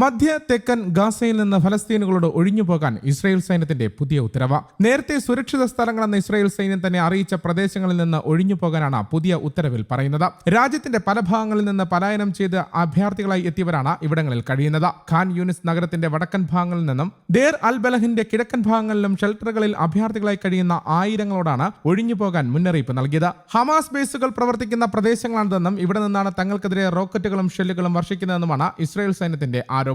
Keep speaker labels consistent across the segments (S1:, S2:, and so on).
S1: മധ്യ തെക്കൻ ഗാസയിൽ നിന്ന് ഫലസ്തീനുകളോട് ഒഴിഞ്ഞു പോകാൻ ഇസ്രായേൽ സൈന്യത്തിന്റെ പുതിയ ഉത്തരവ്. നേരത്തെ സുരക്ഷിത സ്ഥലങ്ങളെന്ന് ഇസ്രായേൽ സൈന്യം തന്നെ അറിയിച്ച പ്രദേശങ്ങളിൽ നിന്ന് ഒഴിഞ്ഞു പോകാനാണ് പുതിയ ഉത്തരവിൽ പറയുന്നത്. രാജ്യത്തിന്റെ പല ഭാഗങ്ങളിൽ നിന്ന് പലായനം ചെയ്ത് അഭയാർത്ഥികളായി എത്തിയവരാണ് ഇവിടങ്ങളിൽ കഴിയുന്നത്. ഖാൻ യൂനിസ് നഗരത്തിന്റെ വടക്കൻ ഭാഗങ്ങളിൽ നിന്നും ദേർ അൽ ബലഹിന്റെ കിഴക്കൻ ഭാഗങ്ങളിലും ഷെൽട്ടറുകളിൽ അഭയാർത്ഥികളായി കഴിയുന്ന ആയിരങ്ങളോടാണ് ഒഴിഞ്ഞു പോകാൻ മുന്നറിയിപ്പ് നൽകിയത്. ഹമാസ് ബേസുകൾ പ്രവർത്തിക്കുന്ന പ്രദേശങ്ങളാണിതെന്നും ഇവിടെ നിന്നാണ് തങ്ങൾക്കെതിരെ റോക്കറ്റുകളും ഷെല്ലുകളും വർഷിക്കുന്നതെന്നുമാണ് ഇസ്രായേൽ സൈന്യത്തിന്റെ ആരോപണം.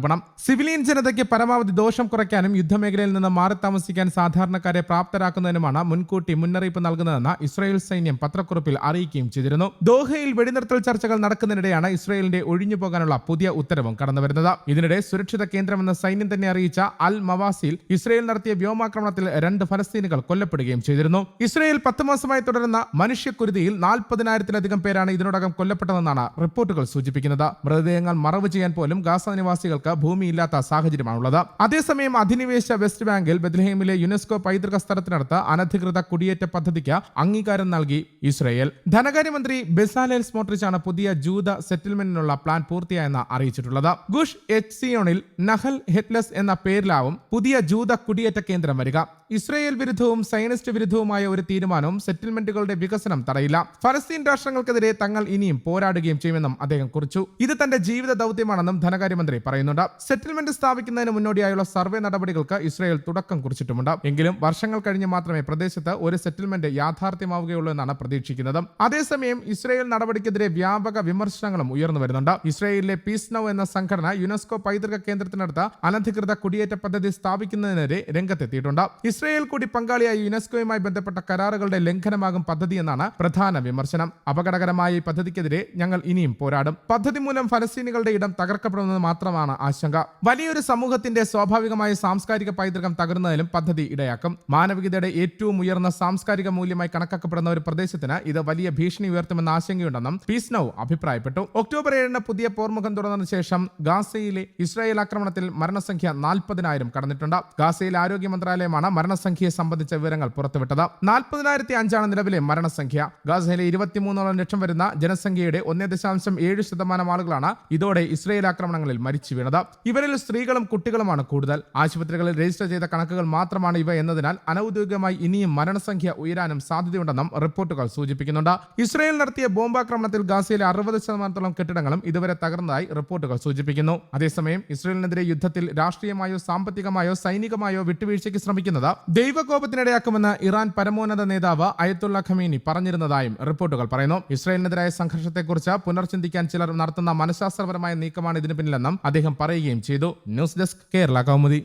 S1: സിവിലിയൻ ജനതയ്ക്ക് പരമാവധി ദോഷം കുറയ്ക്കാനും യുദ്ധമേഖലയിൽ നിന്ന് മാറി താമസിക്കാൻ സാധാരണക്കാരെ പ്രാപ്തരാക്കുന്നതിനുമാണ് മുൻകൂട്ടി മുന്നറിയിപ്പ് നൽകുന്നതെന്ന് ഇസ്രായേൽ സൈന്യം പത്രക്കുറിപ്പിൽ അറിയിക്കുകയും ചെയ്തിരുന്നു. ദോഹയിൽ വെടിനിർത്തൽ ചർച്ചകൾ നടക്കുന്നതിനിടെയാണ് ഇസ്രായേലിന്റെ ഒഴിഞ്ഞു പോകാനുള്ള പുതിയ ഉത്തരവും കടന്നുവരുന്നത്. ഇതിനിടെ സുരക്ഷിത കേന്ദ്രമെന്ന് സൈന്യം തന്നെ അറിയിച്ച അൽ മവാസിൽ ഇസ്രായേൽ നടത്തിയ വ്യോമാക്രമണത്തിൽ രണ്ട് ഫലസ്തീനുകൾ കൊല്ലപ്പെടുകയും ചെയ്തിരുന്നു. ഇസ്രായേൽ പത്ത് മാസമായി തുടരുന്ന മനുഷ്യക്കുരുതിയിൽ നാൽപ്പതിനായിരത്തിലധികം പേരാണ് ഇതിനോടകം കൊല്ലപ്പെട്ടതെന്നാണ് റിപ്പോർട്ടുകൾ സൂചിപ്പിക്കുന്നത്. മൃതദേഹങ്ങൾ മറവ് ചെയ്യാൻ പോലും ഗാസ നിവാസികൾക്ക് ഭൂമിയില്ലാത്ത സാഹചര്യമാണുള്ളത്. അതേസമയം അധിനിവേശ വെസ്റ്റ് ബാങ്കിൽ ബദ്ലഹേമിലെ യുനെസ്കോ പൈതൃക സ്ഥലത്തിനടുത്ത് അനധികൃത കുടിയേറ്റ പദ്ധതിക്ക് അംഗീകാരം നൽകി ഇസ്രയേൽ. ധനകാര്യമന്ത്രി ബെസാലേൽ സ്മോട്രിച്ചാണ് പുതിയ ജൂത സെറ്റിൽമെന്റിനുള്ള പ്ലാൻ പൂർത്തിയായെന്ന് അറിയിച്ചിട്ടുള്ളത്. ഗുഷ് എച്ച് സിയോണിൽ നഹൽ ഹെറ്റ്ലസ് എന്ന പേരിലാവും പുതിയ ജൂത കുടിയേറ്റ കേന്ദ്രം വരിക. ഇസ്രയേൽ വിരുദ്ധവും സൈനിസ്റ്റ് വിരുദ്ധവുമായ ഒരു തീരുമാനവും സെറ്റിൽമെന്റുകളുടെ വികസനം തടയില്ല. ഫലസ്തീൻ രാഷ്ട്രങ്ങൾക്കെതിരെ തങ്ങൾ ഇനിയും പോരാടുകയും ചെയ്യുമെന്നും അദ്ദേഹം കുറിച്ചു. ഇത് തന്റെ ജീവിത ദൗത്യമാണെന്നും ധനകാര്യമന്ത്രി പറയുന്നുണ്ട്. സെറ്റിൽമെന്റ് സ്ഥാപിക്കുന്നതിന് മുന്നോടിയായുള്ള സർവേ നടപടികൾക്ക് ഇസ്രയേൽ തുടക്കം കുറിച്ചിട്ടുമുണ്ട്. എങ്കിലും വർഷങ്ങൾ കഴിഞ്ഞ് മാത്രമേ പ്രദേശത്ത് ഒരു സെറ്റിൽമെന്റ് യാഥാർത്ഥ്യമാവുകയുള്ളൂ എന്നാണ് പ്രതീക്ഷിക്കുന്നത്. അതേസമയം ഇസ്രയേൽ നടപടിക്കെതിരെ വ്യാപക വിമർശനങ്ങളും ഉയർന്നു വരുന്നുണ്ട്. ഇസ്രയേലിലെ പീസ് നൌ എന്ന സംഘടന യുനെസ്കോ പൈതൃക കേന്ദ്രത്തിനടുത്ത് അനധികൃത കുടിയേറ്റ പദ്ധതി സ്ഥാപിക്കുന്നതിനെതിരെ രംഗത്തെത്തിയിട്ടുണ്ട്. ഇസ്രയേൽ കൂടി പങ്കാളിയായ യുനെസ്കോയുമായി ബന്ധപ്പെട്ട കരാറുകളുടെ ലംഘനമാകും പദ്ധതി എന്നാണ് പ്രധാന വിമർശനം. അപകടകരമായ ഈ പദ്ധതിക്കെതിരെ ഞങ്ങൾ ഇനിയും പോരാടും. പദ്ധതി മൂലം ഫലസ്തീനികളുടെ ഇടം തകർക്കപ്പെടുന്നത് മാത്രമാണ് ആശങ്ക. വലിയൊരു സമൂഹത്തിന്റെ സ്വാഭാവികമായ സാംസ്കാരിക പൈതൃകം തകർന്നതിലും പദ്ധതി ഇടയാക്കും. മാനവികതയുടെ ഏറ്റവും ഉയർന്ന സാംസ്കാരിക മൂല്യമായി കണക്കാക്കപ്പെടുന്ന ഒരു പ്രദേശത്തിന് ഇത് വലിയ ഭീഷണി ഉയർത്തുമെന്ന ആശങ്കയുണ്ടെന്നും പീസ് അഭിപ്രായപ്പെട്ടു. ഒക്ടോബർ ഏഴിന് പുതിയ പോർമുഖം തുടർന്ന ശേഷം ഗാസയിലെ ഇസ്രായേൽ ആക്രമണത്തിൽ മരണസംഖ്യ നാൽപ്പതിനായിരം കടന്നിട്ടുണ്ട്. ഗാസയിലെ ആരോഗ്യ മന്ത്രാലയമാണ് മരണസംഖ്യയെ സംബന്ധിച്ച വിവരങ്ങൾ പുറത്തുവിട്ടത്. നാൽപ്പതിനായിരത്തി അഞ്ചാണ് നിലവിലെ മരണസംഖ്യ. ഗാസയിലെ ഇരുപത്തിമൂന്നോളം ലക്ഷം വരുന്ന ജനസംഖ്യയുടെ ഒന്നേ ദശാംശം ഏഴ് ശതമാനം ആളുകളാണ് ഇതോടെ ഇസ്രയേൽ ആക്രമണങ്ങളിൽ മരിച്ചു വീണത്. ഇവരിൽ സ്ത്രീകളും കുട്ടികളുമാണ് കൂടുതൽ. ആശുപത്രികളിൽ രജിസ്റ്റർ ചെയ്ത കണക്കുകൾ മാത്രമാണ് ഇവ എന്നതിനാൽ അനൌദ്യോഗികമായി ഇനിയും മരണസംഖ്യ ഉയരാനും സാധ്യതയുണ്ടെന്നും റിപ്പോർട്ടുകൾ സൂചിപ്പിക്കുന്നുണ്ട്. ഇസ്രയേൽ നടത്തിയ ബോംബാക്രമണത്തിൽ ഗാസയിലെ അറുപത് ശതമാനത്തോളം കെട്ടിടങ്ങളും ഇതുവരെ തകർന്നതായി റിപ്പോർട്ടുകൾ സൂചിപ്പിക്കുന്നു. അതേസമയം ഇസ്രയേലിനെതിരെ യുദ്ധത്തിൽ രാഷ്ട്രീയമായോ സാമ്പത്തികമായോ സൈനികമായോ വിട്ടുവീഴ്ചയ്ക്ക് ശ്രമിക്കുന്നത് ദൈവകോപത്തിനിടയാക്കുമെന്ന് ഇറാൻ പരമോന്നത നേതാവ് അയത്തുള്ള ഖമീനി പറഞ്ഞിരുന്നതായും റിപ്പോർട്ടുകൾ പറയുന്നു. ഇസ്രായേലിനെതിരായ സംഘർഷത്തെക്കുറിച്ച് പുനർചിന്തിക്കാൻ ചിലർ നടത്തുന്ന മനഃശാസ്ത്രപരമായ നീക്കമാണ് ഇതിന് പിന്നിലെന്നും അദ്ദേഹം പറയുകയും ചെയ്തു. News desk Kerala Kaumudi.